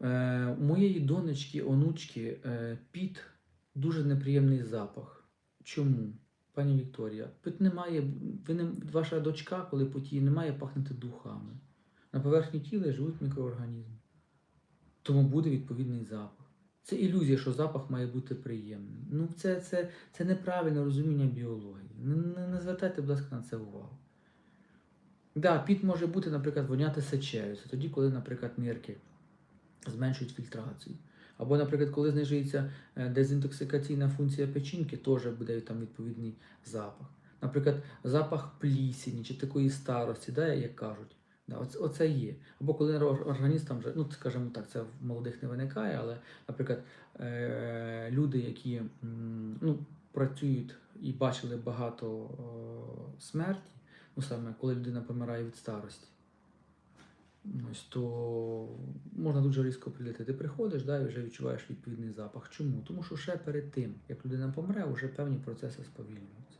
Е, у моєї донечки, онучки, е, піт дуже неприємний запах. Чому? Пані Вікторія, пит не має, ви не, ваша дочка, коли потіє, не має пахнути духами. На поверхні тіла живуть мікроорганізми. Тому буде відповідний запах. Це ілюзія, що запах має бути приємним. Ну, це, це, це неправильне розуміння біології. Не, не, не звертайте, будь ласка, на це увагу. Да, піт може бути, наприклад, воняти сечею. Це тоді, коли, наприклад, нирки зменшують фільтрацію. Або, наприклад, коли знижується е, дезінтоксикаційна функція печінки, теж буде там відповідний запах. Наприклад, запах плісені чи такої старості, да, як кажуть. Да, оце, оце є. Або коли ор- організм там вже, ну скажімо так, це в молодих не виникає, але, наприклад, е- люди, які ну, працюють і бачили багато о, смерті, ну саме коли людина помирає від старості. Ось то можна дуже різко прилити. Ти приходиш да, і вже відчуваєш відповідний запах. Чому? Тому що ще перед тим, як людина помре, вже певні процеси сповільнюються.